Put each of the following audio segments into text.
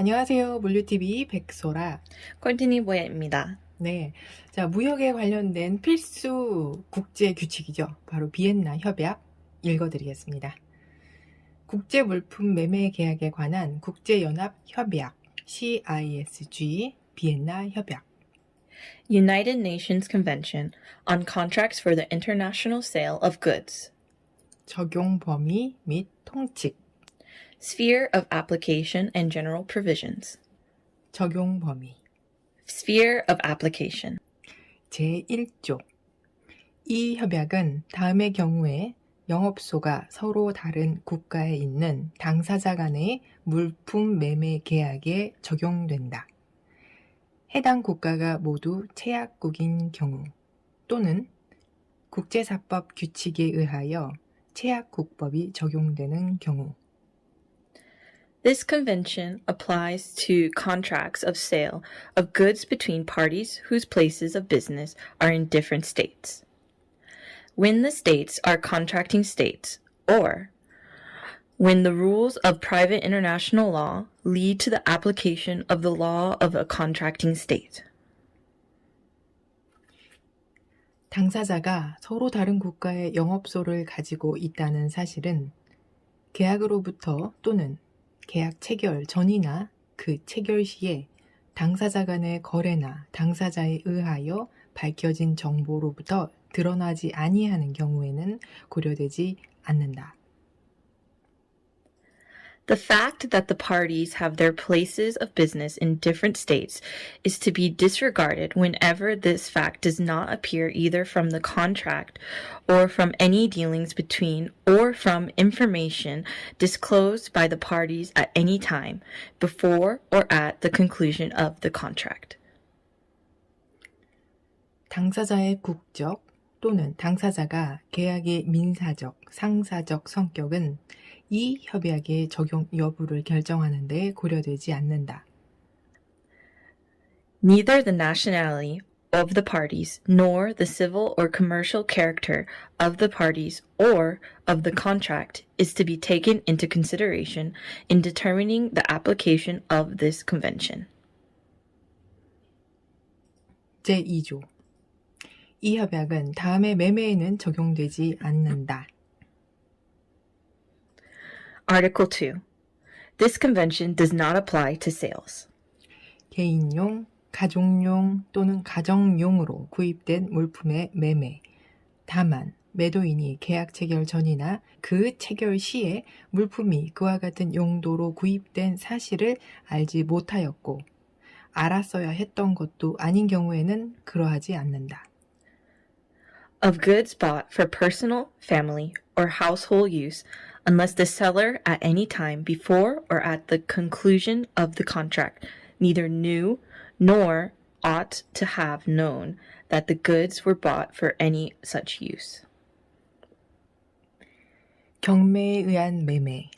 안녕하세요. 물류TV 백소라. 꼴티니 보야입니다. 네. 자, 무역에 관련된 필수 국제 규칙이죠. 바로 비엔나 협약 읽어드리겠습니다. 국제 물품 매매 계약에 관한 국제연합 협약 CISG 비엔나 협약. United Nations Convention on Contracts for the International Sale of Goods. 적용 범위 및 통칙. Sphere of Application and General Provisions. 적용 범위. Sphere of Application. 제1조. 이 협약은 다음의 경우에 영업소가 서로 다른 국가에 있는 당사자 간의 물품 매매 계약에 적용된다. 해당 국가가 모두 체약국인 경우 또는 국제사법 규칙에 의하여 체약국법이 적용되는 경우 This convention applies to contracts of sale of goods between parties whose places of business are in different states. When the states are contracting states, or when the rules of private international law lead to the application of the law of a contracting state. 당사자가 서로 다른 국가의 영업소를 가지고 있다는 사실은 계약으로부터 또는 계약 체결 전이나 그 체결 시에 당사자 간의 거래나 당사자에 의하여 밝혀진 정보로부터 드러나지 아니하는 경우에는 고려되지 않는다. The fact that the parties have their places of business in different states is to be disregarded whenever this fact does not appear either from the contract or from any dealings between or from information disclosed by the parties at any time before or at the conclusion of the contract. 당사자의 국적 또는 당사자가 계약의 민사적, 상사적 성격은 이 협약의 적용 여부를 결정하는 데 고려되지 않는다. Neither the nationality of the parties, nor the civil or commercial character of the parties or of the contract is to be taken into consideration in determining the application of this convention. 제2조. 이 협약은 다음의 매매에는 적용되지 않는다. Article 2. This convention does not apply to sales. 개인용, 가족용 또는 가정용으로 구입된 물품의 매매. 다만 매도인이 계약 체결 전이나 그 체결 시에 물품이 그와 같은 용도로 구입된 사실을 알지 못하였고 알았어야 했던 것도 아닌 경우에는 그러하지 않는다. Of goods bought for personal, family, or household use, unless the seller at any time before or at the conclusion of the contract neither knew nor ought to have known that the goods were bought for any such use. 경매에 의한 매매,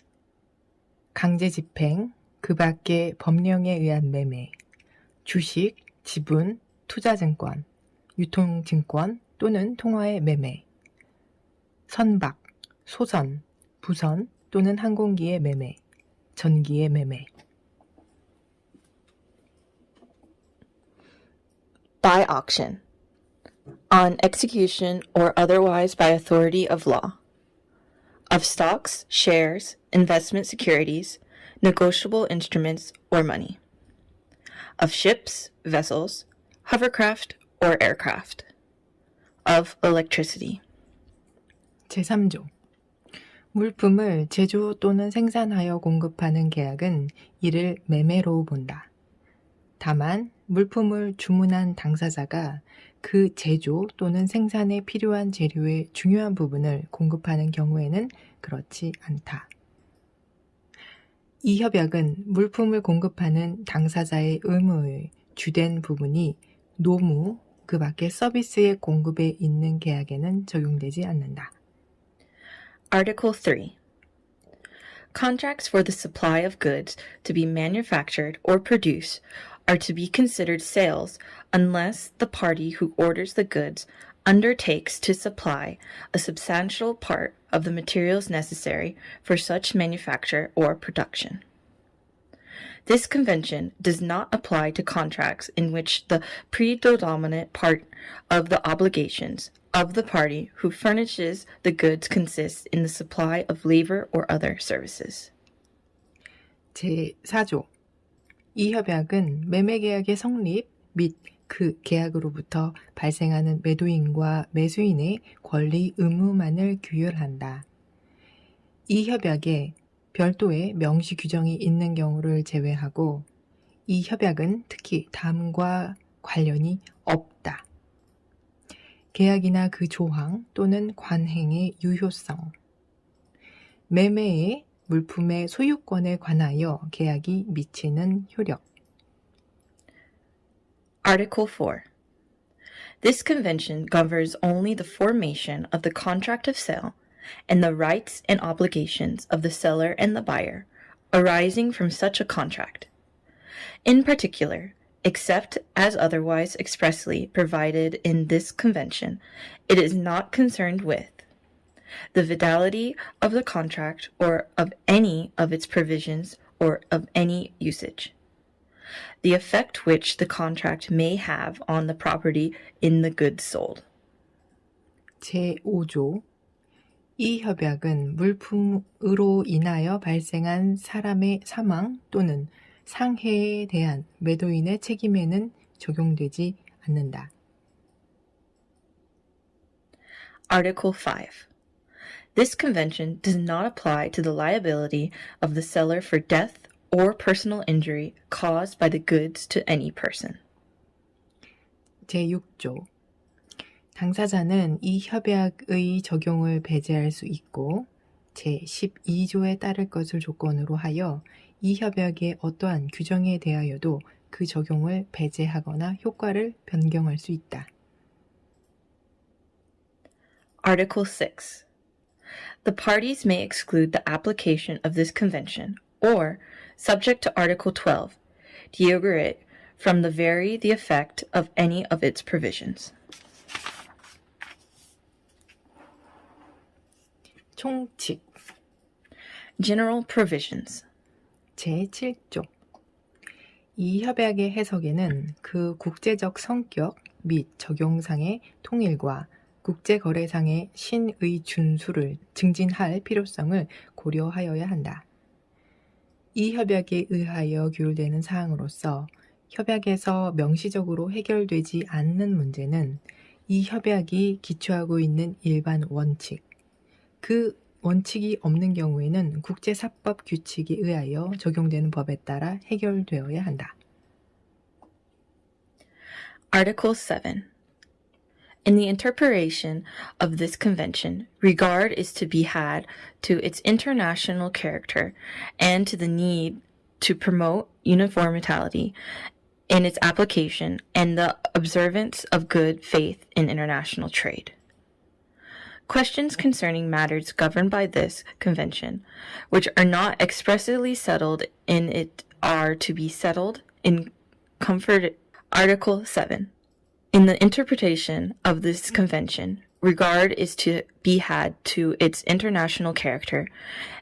강제 집행, 그 밖의 법령에 의한 매매, 주식, 지분, 투자증권, 유통증권 또는 통화의 매매, 선박, 소선, 부선 또는 항공기의 매매, 전기의 매매. By auction. On execution or otherwise by authority of law. Of stocks, shares, investment securities, negotiable instruments, or money. Of ships, vessels, hovercraft, or aircraft. Of electricity. 제3조. 물품을 제조 또는 생산하여 공급하는 계약은 이를 매매로 본다. 다만 물품을 주문한 당사자가 그 제조 또는 생산에 필요한 재료의 중요한 부분을 공급하는 경우에는 그렇지 않다. 이 협약은 물품을 공급하는 당사자의 의무의 주된 부분이 노무, 그 밖의 서비스의 공급에 있는 계약에는 적용되지 않는다. Article 3. Contracts for the supply of goods to be manufactured or produced are to be considered sales unless the party who orders the goods undertakes to supply a substantial part of the materials necessary for such manufacture or production. This convention does not apply to contracts in which the predominant part of the obligations of the party who furnishes the goods consists in the supply of labor or other services. 제4조 이 협약은 매매 계약의 성립 및 그 계약으로부터 발생하는 매도인과 매수인의 권리 의무만을 규율한다. 이 협약에 별도의 명시 규정이 있는 경우를 제외하고 이 협약은 특히 다음과 관련이 없다. 계약이나 그 조항 또는 관행의 유효성, 매매의 물품의 소유권에 관하여 계약이 미치는 효력. Article 4. This convention governs only the formation of the contract of sale and the rights and obligations of the seller and the buyer arising from such a contract. In particular, except as otherwise expressly provided in this convention, it is not concerned with the fidelity of the contract or of any of its provisions or of any usage the effect which the contract may have on the property in the goods sold. 제5조 이 협약은 물품으로 인하여 발생한 사람의 사망 또는 상해에 대한 매도인의 책임에는 적용되지 않는다. Article 5. This convention does not apply to the liability of the seller for death or personal injury caused by the goods to any person. 제6조 당사자는 이 협약의 적용을 배제할 수 있고 제12조에 따를 것을 조건으로 하여 이 협약의 어떠한 규정에 대하여도 그 적용을 배제하거나 효과를 변경할 수 있다. Article 6. The parties may exclude the application of this convention or, subject to Article 12, derogate it from the vary the effect of any of its provisions. 총칙 General provisions. 제7조 이 협약의 해석에는 그 국제적 성격 및 적용상의 통일과 국제거래상의 신의 준수를 증진할 필요성을 고려하여야 한다. 이 협약에 의하여 규율되는 사항으로서 협약에서 명시적으로 해결되지 않는 문제는 이 협약이 기초하고 있는 일반 원칙, 그 원칙이 없는 경우에는 국제사법 규칙에 의하여 적용되는 법에 따라 해결되어야 한다. Article 7. In the interpretation of this convention, regard is to be had to its international character and to the need to promote uniformity in its application and the observance of good faith in international trade. Questions concerning matters governed by this convention, which are not expressly settled in it, are to be settled in comfort. Article 7. In the interpretation of this convention, regard is to be had to its international character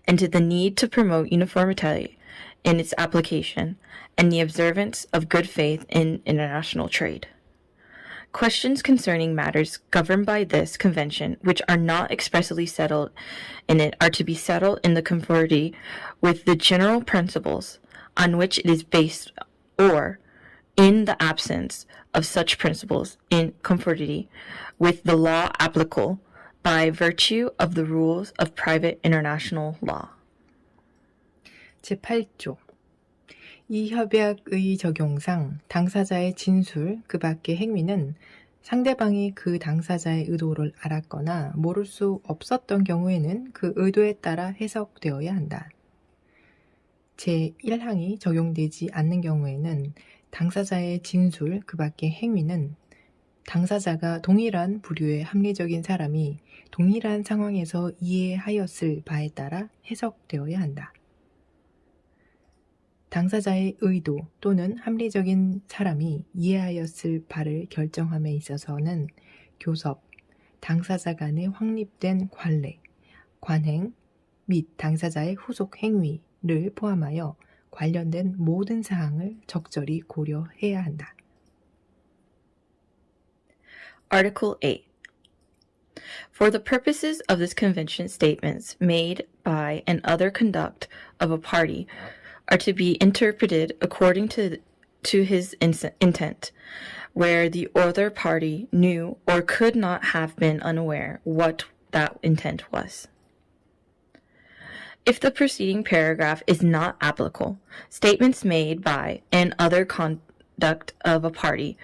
and to the need to promote uniformity in its application and the observance of good faith in international trade. Questions concerning matters governed by this convention, which are not expressly settled in it, are to be settled in the conformity with the general principles on which it is based, or, in the absence of such principles, in conformity with the law applicable by virtue of the rules of private international law. 제8조 이 협약의 적용상 당사자의 진술 그 밖의 행위는 상대방이 그 당사자의 의도를 알았거나 모를 수 없었던 경우에는 그 의도에 따라 해석되어야 한다. 제1항이 적용되지 않는 경우에는 당사자의 진술 그 밖의 행위는 당사자가 동일한 부류의 합리적인 사람이 동일한 상황에서 이해하였을 바에 따라 해석되어야 한다. 당사자의 의도 또는 합리적인 사람이 이해하였을 바를 결정함에 있어서는 교섭, 당사자 간의 확립된 관례, 관행 및 당사자의 후속 행위를 포함하여 관련된 모든 사항을 적절히 고려해야 한다. Article 8. For the purposes of this convention, statements made by and other conduct of a party are to be interpreted according to, to his ins- intent, where the other party knew or could not have been unaware what that intent was. If the preceding paragraph is not applicable, statements made by and other conduct of a party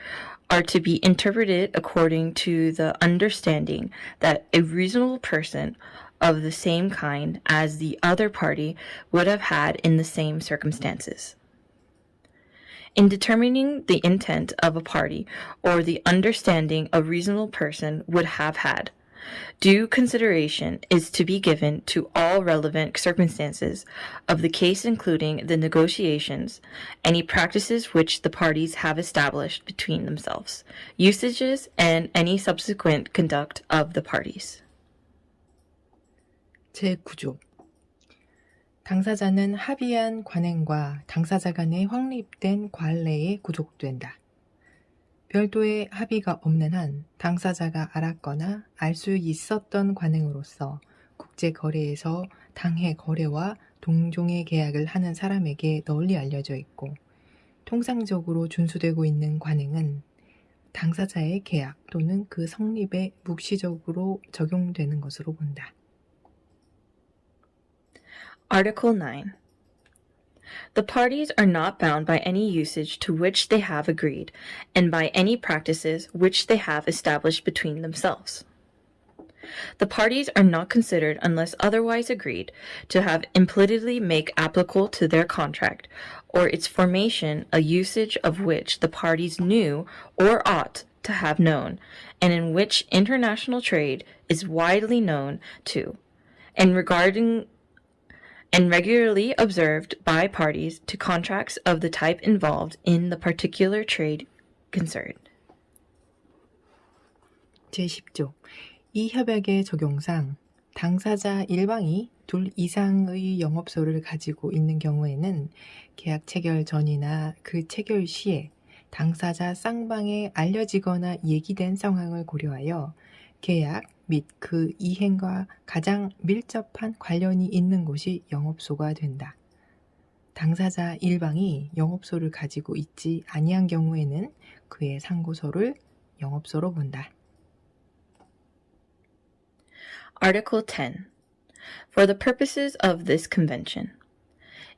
are to be interpreted according to the understanding that a reasonable person of the same kind as the other party would have had in the same circumstances. In determining the intent of a party or the understanding a reasonable person would have had, Due consideration is to be given to all relevant circumstances of the case, including the negotiations, any practices which the parties have established between themselves, usages, and any subsequent conduct of the parties. 제9조 당사자는 합의한 관행과 당사자 간에 확립된 관례에 구족된다. 별도의 합의가 없는 한 당사자가 알았거나 알 수 있었던 관행으로서 국제 거래에서 당해 거래와 동종의 계약을 하는 사람에게 널리 알려져 있고 통상적으로 준수되고 있는 관행은 당사자의 계약 또는 그 성립에 묵시적으로 적용되는 것으로 본다. Article 9. The parties are not bound by any usage to which they have agreed, and by any practices which they have established between themselves. The parties are not considered, unless otherwise agreed, to have implicitly make applicable to their contract, or its formation, a usage of which the parties knew or ought to have known, and in which international trade is widely known to, and regarding and regularly observed by parties to contracts of the type involved in the particular trade concerned. 제10조 이 협약의 적용상 당사자 일방이 둘 이상의 영업소를 가지고 있는 경우에는 계약 체결 전이나 그 체결 시에 당사자 쌍방에 알려지거나 얘기된 상황을 고려하여 계약 및 그 이행과 가장 밀접한 관련이 있는 곳이 영업소가 된다. 당사자 일방이 영업소를 가지고 있지 아니한 경우에는 그의 상고소를 영업소로 본다. Article 10. For the purposes of this convention,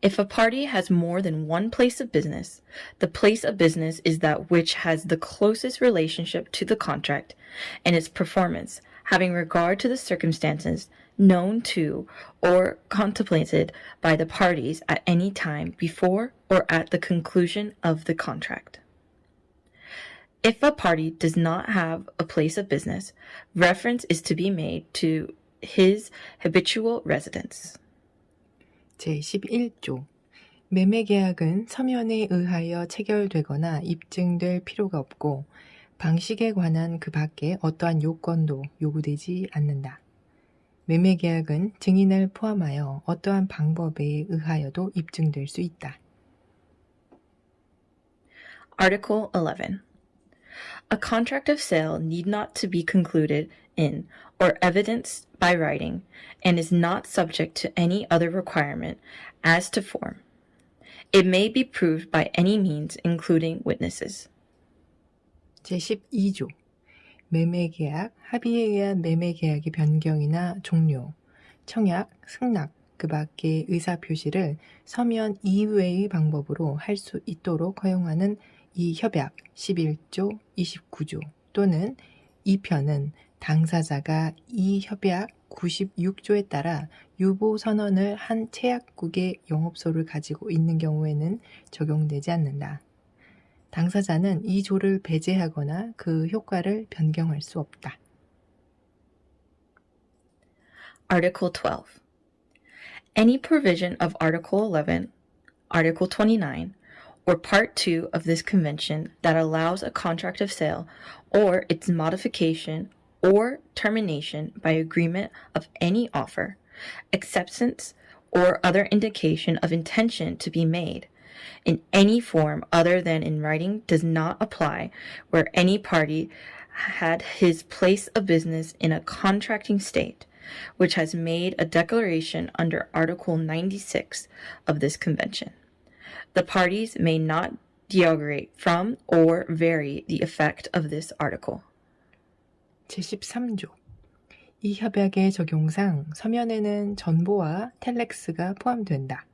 if a party has more than one place of business, the place of business is that which has the closest relationship to the contract and its performance, having regard to the circumstances known to or contemplated by the parties at any time before or at the conclusion of the contract. If a party does not have a place of business, reference is to be made to his habitual residence. 제11조 매매 계약은 서면에 의하여 체결되거나 입증될 필요가 없고 방식에 관한 그 밖에 어떠한 요건도 요구되지 않는다. 매매 계약은 증인을 포함하여 어떠한 방법에 의하여도 입증될 수 있다. Article 11. A contract of sale need not to be concluded in or evidenced by writing and is not subject to any other requirement as to form. It may be proved by any means including witnesses. 제12조 매매 계약, 합의에 의한 매매 계약의 변경이나 종료, 청약, 승낙, 그 밖의 의사 표시를 서면 이외의 방법으로 할 수 있도록 허용하는 이 협약 11조 29조 또는 이 편은 당사자가 이 협약 96조에 따라 유보 선언을 한 체약국의 영업소를 가지고 있는 경우에는 적용되지 않는다. 당사자는 이 조를 배제하거나 그 효과를 변경할 수 없다. Article 12. Any provision of Article 11, Article 29, or Part 2 of this convention that allows a contract of sale or its modification or termination by agreement of any offer, acceptance, or other indication of intention to be made in any form other than in writing does not apply where any party had his place of business in a contracting state which has made a declaration under Article 96 of this convention. The parties may not derogate from or vary the effect of this article. 제13조. 이 협약의 적용상 서면에는 전보와 텔렉스가 포함된다.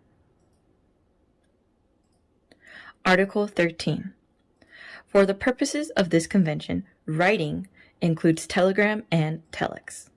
Article 13. For the purposes of this convention, writing includes telegram and telex.